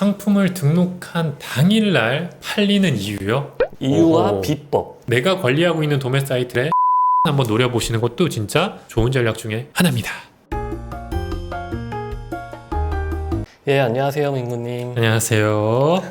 상품을 등록한 당일날 팔리는 이유요? 이유와 오호. 비법. 내가 관리하고 있는 도매 사이트에 한번 노려보시는 것도 진짜 좋은 전략 중에 하나입니다. 예, 안녕하세요, 민구님. 안녕하세요.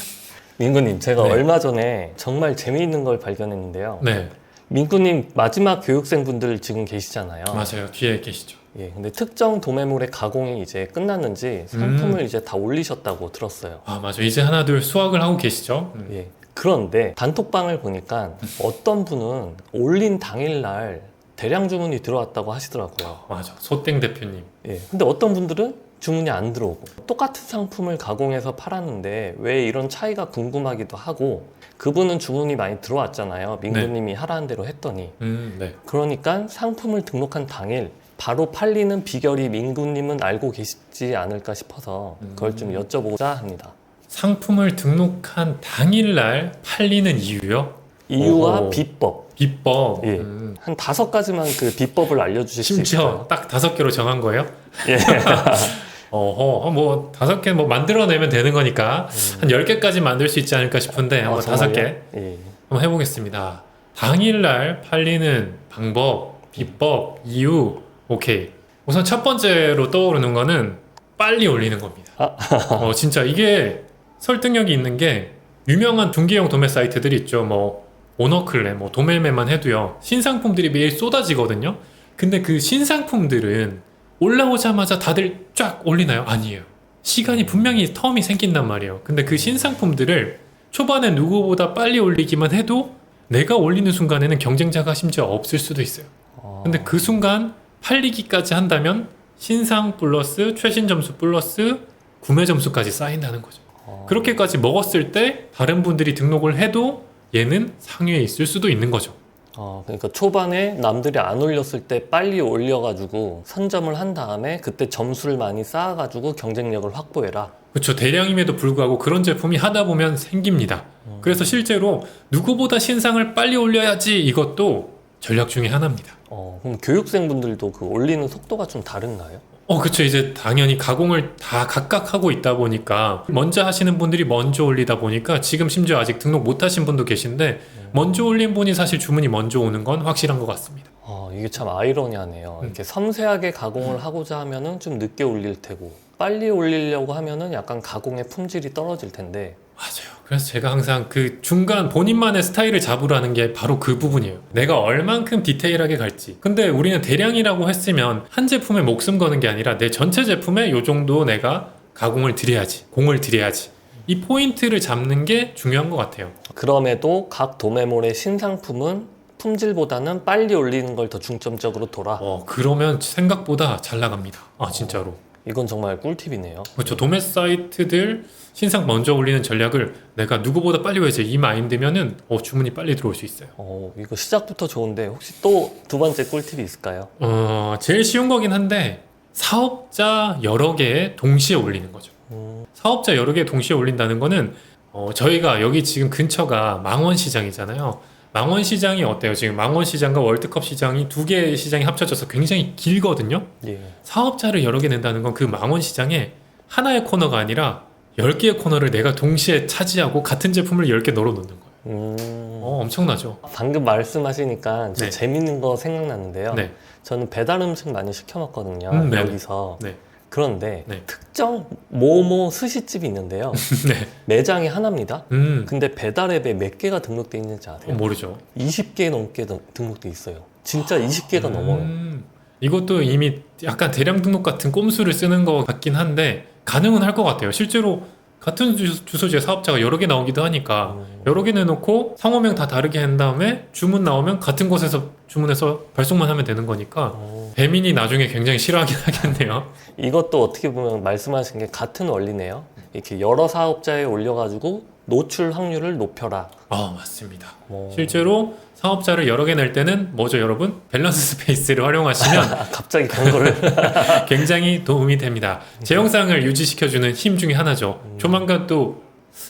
민구님, 제가 네. 얼마 전에 정말 재미있는 걸 발견했는데요. 네, 민구님 마지막 교육생분들 지금 계시잖아요. 맞아요. 뒤에 계시죠. 예, 근데 특정 도매물의 가공이 이제 끝났는지 상품을 이제 다 올리셨다고 들었어요. 아, 맞아. 이제 하나 둘 수학을 하고 계시죠? 음. 예. 그런데 단톡방을 보니까 어떤 분은 올린 당일날 대량 주문이 들어왔다고 하시더라고요. 맞아. 소땡 대표님. 예. 근데 어떤 분들은 주문이 안 들어오고 똑같은 상품을 가공해서 팔았는데 왜 이런 차이가 궁금하기도 하고 그분은 주문이 많이 들어왔잖아요. 민구님이 하라는 대로 했더니 음, 네. 그러니까 상품을 등록한 당일 바로 팔리는 비결이 민구님은 알고 계시지 않을까 싶어서 그걸 좀 여쭤보고자 합니다. 상품을 등록한 당일날 팔리는 이유요? 이유와 오호. 비법 비법. 예. 음. 한 다섯 가지만 그 비법을 알려주실 수 있어요? 심지어 딱 다섯 개로 정한 거예요? 예. 어허, 뭐 다섯 개 뭐 만들어내면 되는 거니까 한 열 개까지 만들 수 있지 않을까 싶은데 한번 어, 다섯 개? 예. 한번 해보겠습니다. 당일날 팔리는 방법, 비법, 이유, 오케이. 우선 첫 번째로 떠오르는 거는 빨리 올리는 겁니다. 어, 진짜 이게 설득력이 있는 게 유명한 중개형 도매 사이트들 있죠. 뭐 오너클레, 뭐 도매매만 해도요. 신상품들이 매일 쏟아지거든요. 근데 그 신상품들은 올라오자마자 다들 쫙 올리나요? 아니에요. 시간이 분명히 텀이 생긴단 말이에요. 근데 그 신상품들을 초반에 누구보다 빨리 올리기만 해도 내가 올리는 순간에는 경쟁자가 심지어 없을 수도 있어요. 어, 근데 그 순간 팔리기까지 한다면 신상 플러스 최신 점수 플러스 구매 점수까지 쌓인다는 거죠. 어, 그렇게까지 먹었을 때 다른 분들이 등록을 해도 얘는 상위에 있을 수도 있는 거죠. 어, 그러니까 초반에 남들이 안 올렸을 때 빨리 올려가지고 선점을 한 다음에 그때 점수를 많이 쌓아가지고 경쟁력을 확보해라. 그렇죠. 대량임에도 불구하고 그런 제품이 하다 보면 생깁니다. 그래서 실제로 누구보다 신상을 빨리 올려야지 이것도 전략 중에 하나입니다. 어, 그럼 교육생분들도 그 올리는 속도가 좀 다른가요? 어, 그쵸. 이제 당연히 가공을 다 각각 하고 있다 보니까 먼저 하시는 분들이 먼저 올리다 보니까 지금 심지어 아직 등록 못 하신 분도 계신데 먼저 올린 분이 사실 주문이 먼저 오는 건 확실한 것 같습니다. 어, 이게 참 아이러니하네요. 음. 이렇게 섬세하게 가공을 하고자 하면은 좀 늦게 올릴 테고 빨리 올리려고 하면은 약간 가공의 품질이 떨어질 텐데 맞아요. 그래서 제가 항상 그 중간 본인만의 스타일을 잡으라는 게 바로 그 부분이에요. 내가 얼만큼 디테일하게 갈지. 근데 우리는 대량이라고 했으면 한 제품에 목숨 거는 게 아니라 내 전체 제품에 요 정도 내가 가공을 들여야지. 공을 들여야지. 이 포인트를 잡는 게 중요한 것 같아요. 그럼에도 각 도매몰의 신상품은 품질보다는 빨리 올리는 걸 더 중점적으로 둬라. 어, 그러면 생각보다 잘 나갑니다. 아, 진짜로. 이건 정말 꿀팁이네요. 그렇죠. 도매 사이트들 신상 먼저 올리는 전략을 내가 누구보다 빨리 해야지 이 마인드면은 어, 주문이 빨리 들어올 수 있어요. 어, 이거 시작부터 좋은데 혹시 또 두 번째 꿀팁이 있을까요? 어, 제일 쉬운 거긴 한데 사업자 여러 개 동시에 올리는 거죠. 음, 사업자 여러 개 동시에 올린다는 거는 어, 저희가 여기 지금 근처가 망원시장이잖아요. 망원시장이 어때요? 지금 망원시장과 월드컵 시장이 두 개의 시장이 합쳐져서 굉장히 길거든요. 예. 사업자를 여러 개 낸다는 건 그 망원시장에 하나의 코너가 아니라 10개의 코너를 내가 동시에 차지하고 같은 제품을 10개 널어 놓는 거예요. 음, 어, 엄청나죠? 방금 말씀하시니까 저 네. 재밌는 거 생각났는데요. 네. 저는 배달 음식 많이 시켜 먹거든요. 음, 네네. 여기서. 네. 그런데 네. 특정 모모 스시집이 있는데요. 네. 매장이 하나입니다. 음, 근데 배달 앱에 몇 개가 등록돼 있는지 어, 아세요? 모르죠. 20개 넘게 등- 등록돼 있어요. 진짜 20개가 넘어요. 음, 이것도 이미 약간 대량 등록 같은 꼼수를 쓰는 것 같긴 한데 가능은 할 것 같아요. 실제로 같은 주- 주소지에 사업자가 여러 개 나오기도 하니까 음. 여러 개 내놓고 상호명 다 다르게 한 다음에 주문 나오면 같은 곳에서 주문해서 발송만 하면 되는 거니까 어, 배민이 나중에 굉장히 싫어하긴 하겠네요. 이것도 어떻게 보면 말씀하신 게 같은 원리네요. 이렇게 여러 사업자에 올려가지고 노출 확률을 높여라. 아 맞습니다. 뭐, 실제로 사업자를 여러 개 낼 때는 뭐죠 여러분? 밸런스 스페이스를 활용하시면 아, 갑자기 그런 거를 굉장히 도움이 됩니다. 제 영상을 유지시켜주는 힘 중에 하나죠. 음. 조만간 또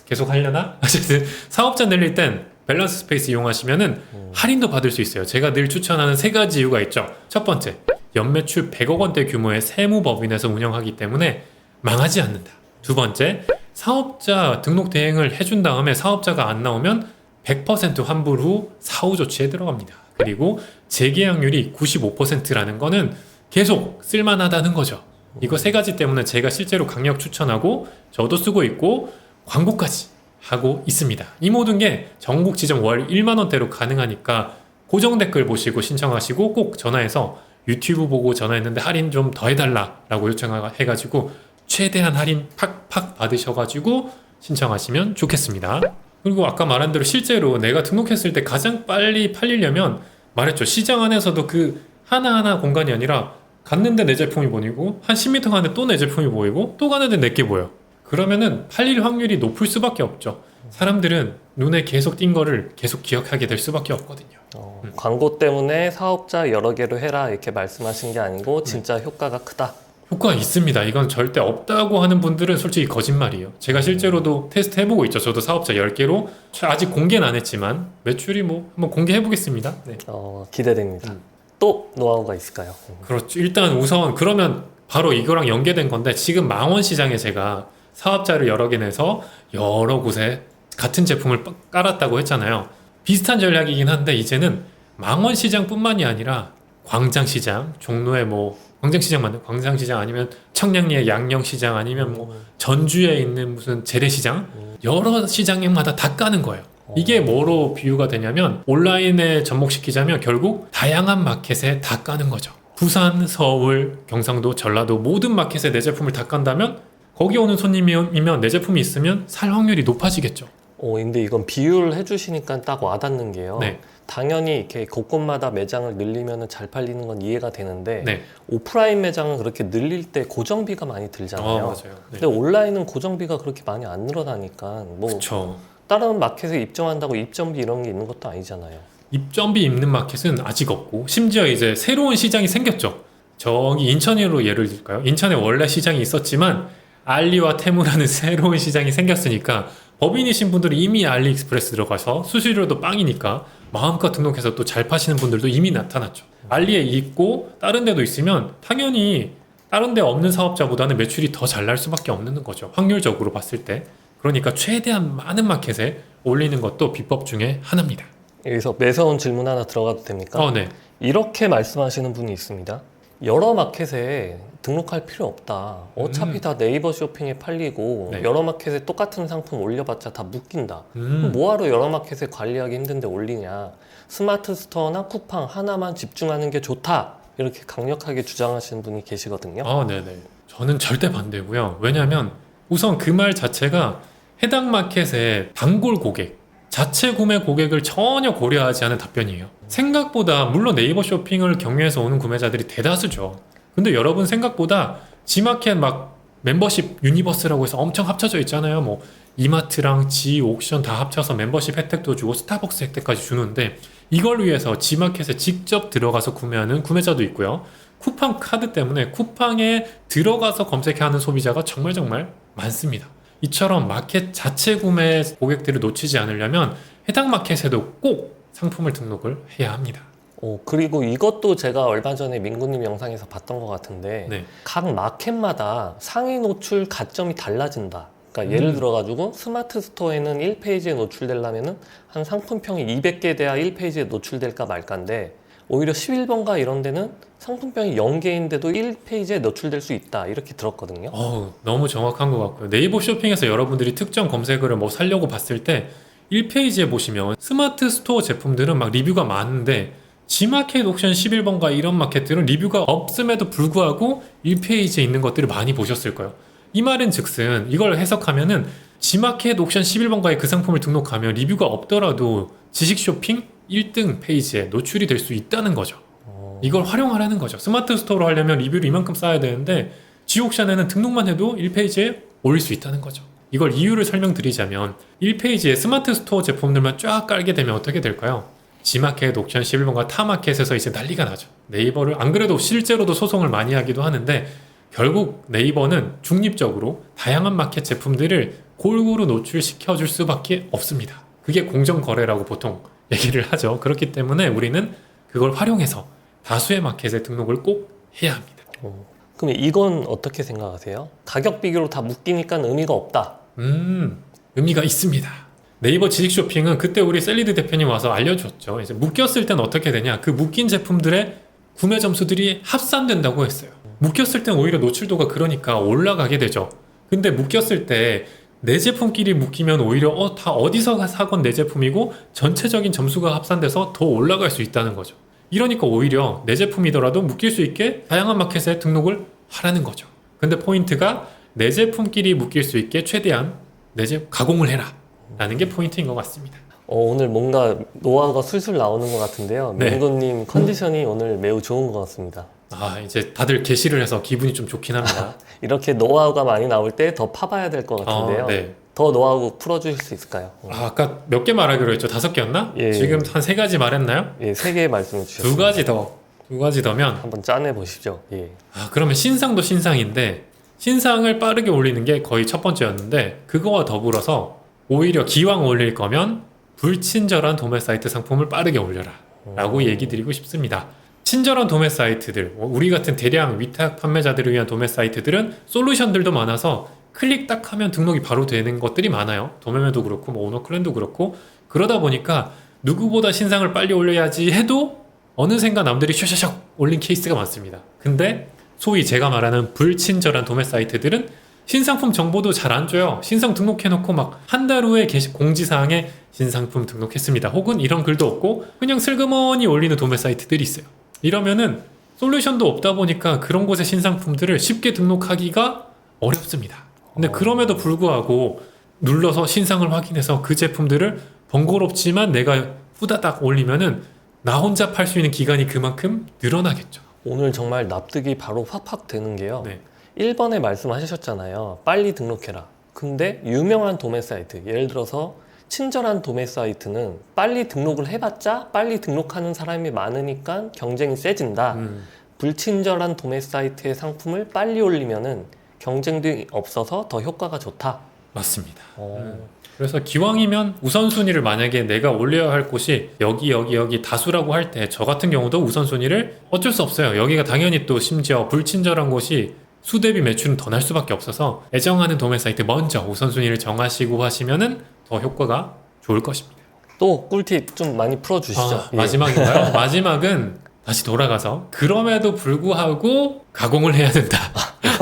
계속 하려나? 어쨌든 사업자 늘릴 땐 밸런스 스페이스 이용하시면은 음. 할인도 받을 수 있어요. 제가 늘 추천하는 세 가지 이유가 있죠. 첫 번째, 연매출 100억 원대 규모의 세무법인에서 운영하기 때문에 망하지 않는다. 두 번째, 사업자 등록 대행을 해준 다음에 사업자가 안 나오면 100% 환불 후 사후 조치에 들어갑니다. 그리고 재계약률이 95%라는 거는 계속 쓸만하다는 거죠. 이거 세 가지 때문에 제가 실제로 강력 추천하고 저도 쓰고 있고 광고까지 하고 있습니다. 이 모든 게 전국 지점 월 1만 원대로 가능하니까 고정 댓글 보시고 신청하시고 꼭 전화해서 유튜브 보고 전화했는데 할인 좀 더 해달라라고 요청해가지고 최대한 할인 팍팍 받으셔가지고 신청하시면 좋겠습니다. 그리고 아까 말한 대로 실제로 내가 등록했을 때 가장 빨리 팔리려면 말했죠. 시장 안에서도 그 하나하나 공간이 아니라 갔는데 내 제품이 보이고 한 10m 가는데 또 내 제품이 보이고 또 가는데 내게 보여. 그러면은 팔릴 확률이 높을 수밖에 없죠. 사람들은 눈에 계속 띈 거를 계속 기억하게 될 수밖에 없거든요. 어, 음. 광고 때문에 사업자 여러 개로 해라 이렇게 말씀하신 게 아니고 네. 진짜 효과가 크다. 효과가 있습니다. 이건 절대 없다고 하는 분들은 솔직히 거짓말이에요. 제가 실제로도 테스트 해보고 있죠. 저도 사업자 10개로 아직 공개는 안 했지만 매출이 뭐 한번 공개해 보겠습니다. 네. 어, 기대됩니다. 음. 또 노하우가 있을까요? 그렇죠. 일단 우선 그러면 바로 이거랑 연계된 건데 지금 망원 시장에 제가 사업자를 여러 개 내서 여러 곳에 같은 제품을 빠- 깔았다고 했잖아요. 비슷한 전략이긴 한데 이제는 망원 시장뿐만이 아니라 광장 시장, 종로에 뭐 광장 시장 맞나? 광장 시장 아니면 청량리의 양령 시장 아니면 뭐 전주에 있는 무슨 재래시장 음. 여러 시장마다 다 까는 거예요. 이게 뭐로 비유가 되냐면 온라인에 접목시키자면 결국 다양한 마켓에 다 까는 거죠. 부산, 서울, 경상도, 전라도 모든 마켓에 내 제품을 다 깐다면 거기 오는 손님이면 내 제품이 있으면 살 확률이 높아지겠죠. 어, 근데 이건 비유를 해주시니까 딱 와닿는 게요. 네. 당연히 이렇게 곳곳마다 매장을 늘리면 잘 팔리는 건 이해가 되는데 네. 오프라인 매장은 그렇게 늘릴 때 고정비가 많이 들잖아요. 어, 맞아요. 네. 근데 온라인은 고정비가 그렇게 많이 안 늘어나니까 뭐 그렇죠. 다른 마켓에 입점한다고 입점비 이런 게 있는 것도 아니잖아요. 입점비 있는 마켓은 아직 없고 심지어 이제 새로운 시장이 생겼죠. 저기 인천으로 예를 들까요? 인천에 원래 시장이 있었지만 알리와 테무라는 새로운 시장이 생겼으니까 법인이신 분들은 이미 알리익스프레스 들어가서 수수료도 빵이니까 마음껏 등록해서 또 잘 파시는 분들도 이미 나타났죠. 알리에 있고 다른 데도 있으면 당연히 다른 데 없는 사업자보다는 매출이 더 잘 날 수밖에 없는 거죠. 확률적으로 봤을 때. 그러니까 최대한 많은 마켓에 올리는 것도 비법 중에 하나입니다. 여기서 매서운 질문 하나 들어가도 됩니까? 어, 네. 이렇게 말씀하시는 분이 있습니다. 여러 마켓에 등록할 필요 없다. 어차피 음. 다 네이버 쇼핑에 팔리고 네. 여러 마켓에 똑같은 상품 올려봤자 다 묶인다. 음. 뭐하러 여러 마켓에 관리하기 힘든데 올리냐. 스마트 스토어나 쿠팡 하나만 집중하는 게 좋다. 이렇게 강력하게 주장하시는 분이 계시거든요. 아, 네네. 저는 절대 반대고요. 왜냐하면 우선 그 말 자체가 해당 마켓의 단골 고객, 자체 구매 고객을 전혀 고려하지 않은 답변이에요. 생각보다 물론 네이버 쇼핑을 경유해서 오는 구매자들이 대다수죠. 근데 여러분 생각보다 지마켓 막 멤버십 유니버스라고 해서 엄청 합쳐져 있잖아요. 뭐 이마트랑 지 옥션 다 합쳐서 멤버십 혜택도 주고 스타벅스 혜택까지 주는데 이걸 위해서 지마켓에 직접 들어가서 구매하는 구매자도 있고요. 쿠팡 카드 때문에 쿠팡에 들어가서 검색하는 소비자가 정말 정말 많습니다. 이처럼 마켓 자체 구매 고객들을 놓치지 않으려면 해당 마켓에도 꼭 상품을 등록을 해야 합니다. 어, 그리고 이것도 제가 얼마 전에 민구님 영상에서 봤던 것 같은데 네. 각 마켓마다 상위 노출 가점이 달라진다. 그러니까 예를 음. 들어가지고 스마트 스토어에는 1페이지에 노출되려면은 한 상품평이 200개 돼야 1페이지에 노출될까 말까인데 오히려 11번가 이런 데는 상품평이 0개인데도 1페이지에 노출될 수 있다. 이렇게 들었거든요. 어우, 너무 정확한 것 같고요. 네이버 쇼핑에서 여러분들이 특정 검색어를 뭐 살려고 봤을 때 1페이지에 보시면 스마트 스토어 제품들은 막 리뷰가 많은데 G마켓 옥션 11번가 이런 마켓들은 리뷰가 없음에도 불구하고 1페이지에 있는 것들을 많이 보셨을 거예요. 이 말은 즉슨 이걸 해석하면은 G마켓 옥션 11번가에 그 상품을 등록하면 리뷰가 없더라도 지식 쇼핑 1등 페이지에 노출이 될 수 있다는 거죠. 어, 이걸 활용하라는 거죠. 스마트 스토어로 하려면 리뷰를 이만큼 쌓아야 되는데 지옥션에는 등록만 해도 1페이지에 올릴 수 있다는 거죠. 이걸 이유를 설명드리자면 1페이지에 스마트 스토어 제품들만 쫙 깔게 되면 어떻게 될까요? 지마켓, 옥션 11번과 타마켓에서 이제 난리가 나죠. 네이버를 안 그래도 실제로도 소송을 많이 하기도 하는데 결국 네이버는 중립적으로 다양한 마켓 제품들을 골고루 노출시켜 줄 수밖에 없습니다. 그게 공정 거래라고 보통 얘기를 하죠. 그렇기 때문에 우리는 그걸 활용해서 다수의 마켓에 등록을 꼭 해야 합니다. 어. 그럼 이건 어떻게 생각하세요? 가격 비교로 다 묶이니까 의미가 없다. 음, 의미가 있습니다. 네이버 지식 쇼핑은 그때 우리 셀리드 대표님 와서 알려줬죠. 이제 묶였을 땐 어떻게 되냐? 그 묶인 제품들의 구매 점수들이 합산된다고 했어요. 묶였을 땐 오히려 노출도가 그러니까 올라가게 되죠. 근데 묶였을 때 내 제품끼리 묶이면 오히려 어, 다 어디서 사건 내 제품이고 전체적인 점수가 합산돼서 더 올라갈 수 있다는 거죠. 이러니까 오히려 내 제품이더라도 묶일 수 있게 다양한 마켓에 등록을 하라는 거죠. 근데 포인트가 내 제품끼리 묶일 수 있게 최대한 내 제 가공을 해라. 라는 게 포인트인 것 같습니다. 어, 오늘 뭔가 노하우가 술술 나오는 것 같은데요. 네. 민구님 컨디션이 오늘 매우 좋은 것 같습니다. 아, 이제 다들 게시를 해서 기분이 좀 좋긴 합니다. 이렇게 노하우가 많이 나올 때 더 파봐야 될 것 같은데요. 어, 네. 더 노하우 풀어주실 수 있을까요? 어. 아, 아까 몇 개 말하기로 했죠? 다섯 개였나? 예. 지금 한 세 가지 말했나요? 예, 세 개 말씀해 주셨습니다. 두 가지 더. 두 가지 더면 한번 짜내 보시죠. 예. 아, 그러면 신상도 신상인데 신상을 빠르게 올리는 게 거의 첫 번째였는데 그거와 더불어서 오히려 기왕 올릴 거면 불친절한 도매 사이트 상품을 빠르게 올려라 라고 얘기 드리고 싶습니다. 친절한 도매 사이트들, 뭐 우리 같은 대량 위탁 판매자들을 위한 도매 사이트들은 솔루션들도 많아서 클릭 딱 하면 등록이 바로 되는 것들이 많아요. 도매매도 그렇고 뭐 오너클랜도 그렇고 그러다 보니까 누구보다 신상을 빨리 올려야지 해도 어느샌가 남들이 샤샤샥 올린 케이스가 많습니다. 근데 소위 제가 말하는 불친절한 도매 사이트들은 신상품 정보도 잘 안 줘요. 신상 등록해놓고 막 한 달 후에 게시 공지사항에 신상품 등록했습니다. 혹은 이런 글도 없고 그냥 슬그머니 올리는 도매 사이트들이 있어요. 이러면은 솔루션도 없다 보니까 그런 곳의 신상품들을 쉽게 등록하기가 어렵습니다. 근데 어. 그럼에도 불구하고 눌러서 신상을 확인해서 그 제품들을 번거롭지만 내가 후다닥 올리면은 나 혼자 팔 수 있는 기간이 그만큼 늘어나겠죠. 오늘 정말 납득이 바로 확확 되는 게요. 네. 1번에 말씀하셨잖아요. 빨리 등록해라. 근데 유명한 도매 사이트, 예를 들어서 친절한 도매 사이트는 빨리 등록을 해봤자 빨리 등록하는 사람이 많으니까 경쟁이 세진다. 음. 불친절한 도매 사이트의 상품을 빨리 올리면은 경쟁도 없어서 더 효과가 좋다. 맞습니다. 어, 음. 그래서 기왕이면 우선순위를 만약에 내가 올려야 할 곳이 여기 여기 여기 다수라고 할 때 저 같은 경우도 우선순위를 어쩔 수 없어요. 여기가 당연히 또 심지어 불친절한 곳이 수 대비 매출은 더 날 수밖에 없어서 애정하는 도매 사이트 먼저 우선순위를 정하시고 하시면은 더 효과가 좋을 것입니다. 또 꿀팁 좀 많이 풀어주시죠. 아, 예. 마지막인가요? 마지막은 다시 돌아가서 그럼에도 불구하고 가공을 해야 된다.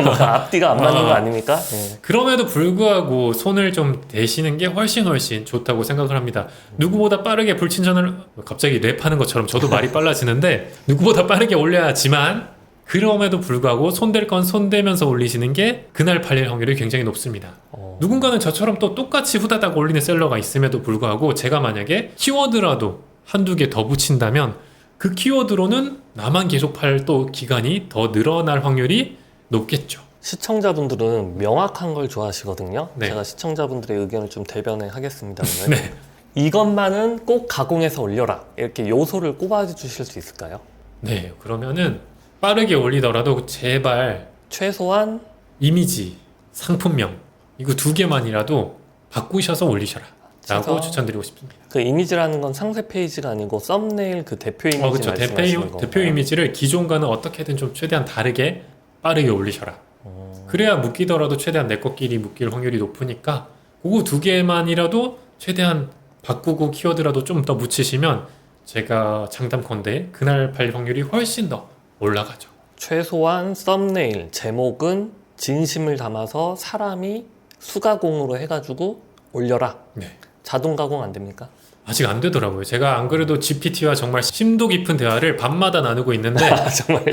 뭔가 앞뒤가 안 맞는 아. 거 아닙니까? 예. 그럼에도 불구하고 손을 좀 대시는 게 훨씬 훨씬 좋다고 생각을 합니다. 누구보다 빠르게 불친전을 갑자기 랩하는 것처럼 저도 말이 빨라지는데 누구보다 빠르게 올려야지만 그럼에도 불구하고 손댈 건 손대면서 올리시는 게 그날 팔릴 확률이 굉장히 높습니다. 어, 누군가는 저처럼 또 똑같이 후다닥 올리는 셀러가 있음에도 불구하고 제가 만약에 키워드라도 한두 개 더 붙인다면 그 키워드로는 나만 계속 팔 또 기간이 더 늘어날 확률이 높겠죠. 시청자분들은 명확한 걸 좋아하시거든요. 네. 제가 시청자분들의 의견을 좀 대변해 하겠습니다. 오늘. 네. 이것만은 꼭 가공해서 올려라. 이렇게 요소를 꼽아 주실 수 있을까요? 네, 그러면은 빠르게 올리더라도 제발 최소한 이미지, 상품명 이거 두 개만이라도 바꾸셔서 올리셔라. 라고 추천드리고 싶습니다. 그 이미지라는 건 상세 페이지가 아니고 썸네일 그 대표 이미지 어, 그렇죠. 대표? 대표 이미지를 기존과는 어떻게든 좀 최대한 다르게 빠르게 올리셔라. 어, 그래야 묶이더라도 최대한 내 것끼리 묶일 확률이 높으니까 그거 두 개만이라도 최대한 바꾸고 키워드라도 좀 더 묻히시면 제가 장담컨대 그날 팔릴 확률이 훨씬 더 올라가죠. 최소한 썸네일 제목은 진심을 담아서 사람이 수가공으로 해가지고 올려라. 네. 자동 가공 안 됩니까? 아직 안 되더라고요. 제가 안 그래도 GPT와 정말 심도 깊은 대화를 밤마다 나누고 있는데 아, 정말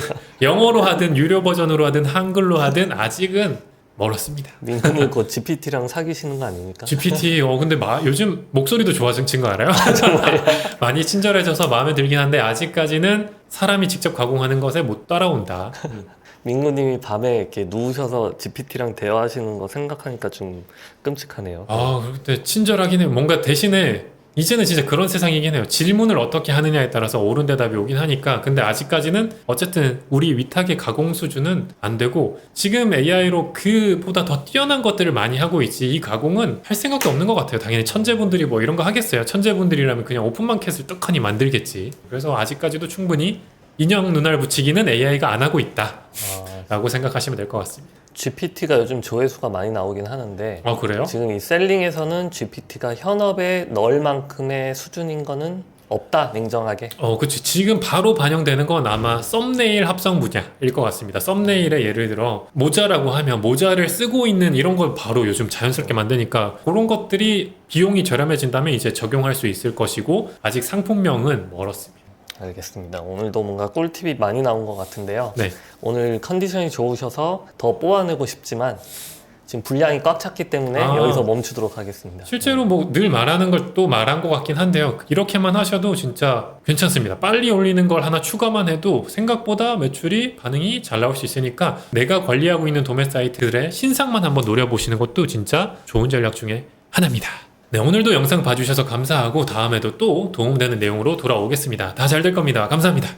영어로 하든 유료 버전으로 하든 한글로 하든 아직은 멀었습니다. 민근이 곧 GPT랑 사귀시는 거 아닙니까? GPT 어 근데 마, 요즘 목소리도 좋아진 거 알아요? 많이 친절해져서 마음에 들긴 한데 아직까지는 사람이 직접 가공하는 것에 못 따라온다. 민구님이 밤에 이렇게 누우셔서 GPT랑 대화하시는 거 생각하니까 좀 끔찍하네요. 아 근데 친절하긴 해요. 뭔가 대신에 이제는 진짜 그런 세상이긴 해요. 질문을 어떻게 하느냐에 따라서 옳은 대답이 오긴 하니까. 근데 아직까지는 어쨌든 우리 위탁의 가공 수준은 안 되고 지금 AI로 그보다 더 뛰어난 것들을 많이 하고 있지 이 가공은 할 생각도 없는 것 같아요. 당연히 천재분들이 뭐 이런 거 하겠어요. 천재분들이라면 그냥 오픈마켓을 떡하니 만들겠지. 그래서 아직까지도 충분히 인형 눈알 붙이기는 AI가 안 하고 있다. 아, 라고 생각하시면 될 것 같습니다. GPT가 요즘 조회수가 많이 나오긴 하는데 아 그래요? 지금 이 셀링에서는 GPT가 현업에 넣을 만큼의 수준인 거는 없다 냉정하게 어, 그치. 지금 바로 반영되는 건 아마 썸네일 합성 분야일 것 같습니다. 썸네일에 예를 들어 모자라고 하면 모자를 쓰고 있는 이런 걸 바로 요즘 자연스럽게 만드니까 그런 것들이 비용이 저렴해진다면 이제 적용할 수 있을 것이고 아직 상품명은 멀었습니다. 알겠습니다. 오늘도 뭔가 꿀팁이 많이 나온 것 같은데요. 네. 오늘 컨디션이 좋으셔서 더 뽑아내고 싶지만 지금 분량이 꽉 찼기 때문에 아. 여기서 멈추도록 하겠습니다. 실제로 뭐 늘 말하는 걸 또 말한 것 같긴 한데요. 이렇게만 하셔도 진짜 괜찮습니다. 빨리 올리는 걸 하나 추가만 해도 생각보다 매출이 반응이 잘 나올 수 있으니까 내가 관리하고 있는 도매 사이트들의 신상만 한번 노려보시는 것도 진짜 좋은 전략 중에 하나입니다. 네, 오늘도 영상 봐주셔서 감사하고 다음에도 또 도움되는 내용으로 돌아오겠습니다. 다 잘 될 겁니다. 감사합니다.